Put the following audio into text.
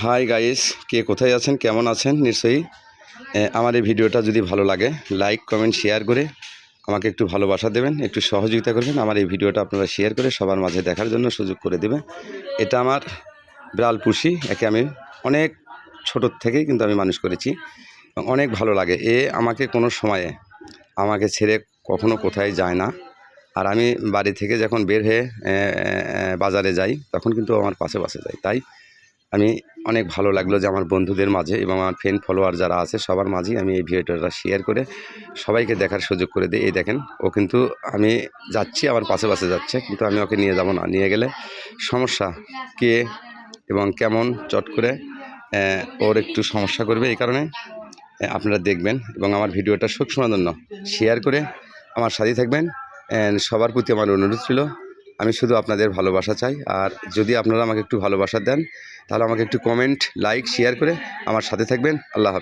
Hi guys কে কোথায় আছেন? কেমন আছেন? নিশ্চয়ই আমার এই ভিডিওটা যদি ভালো লাগে লাইক কমেন্ট শেয়ার করে আমাকে একটু ভালোবাসা দেবেন, একটু সহযোগিতা করবেন, আমার এই ভিডিওটা আপনারা শেয়ার করে সবার মাঝে দেখার জন্য সুযোগ করে দেবে এটা আমার বিড়াল পুষি, একে আমি অনেক ছোটোর থেকেই কিন্তু আমি মানুষ করেছি অনেক ভালো লাগে। এ আমাকে কোনো সময়ে আমাকে ছেড়ে কখনো কোথায় যায় না। আর আমি বাড়ি থেকে যখন বের হয়ে বাজারে যাই, তখন কিন্তু আমার পাশে পাশে যাই তাই আমি অনেক ভালো লাগল যে আমার বন্ধুদের মাঝে এবং আমার ফ্রেন্ড ফলোয়ার যারা আছে, সবার মাঝেই আমি এই ভিডিওটা শেয়ার করে সবাইকে দেখার সুযোগ করে দিই। এই দেখেন, ও কিন্তু আমি যাচ্ছি আমার পাশে পাশে যাচ্ছে, কিন্তু আমি ওকে নিয়ে যাব না। নিয়ে গেলে সমস্যা কে এবং কেমন, চট করে ওর একটু সমস্যা করবে এই কারণে আপনারা দেখবেন এবং আমার ভিডিওটা সুখ শোনার শেয়ার করে আমার সাথে থাকবেন। সবার প্রতি আমার অনুরোধ ছিল আমি শুধু আপনাদের ভালোবাসা চাই। আর যদি আপনারা আমাকে একটু ভালোবাসা দেন, তাহলে আমাকে একটু কমেন্ট লাইক শেয়ার করে আমার সাথে থাকবেন। আল্লাহ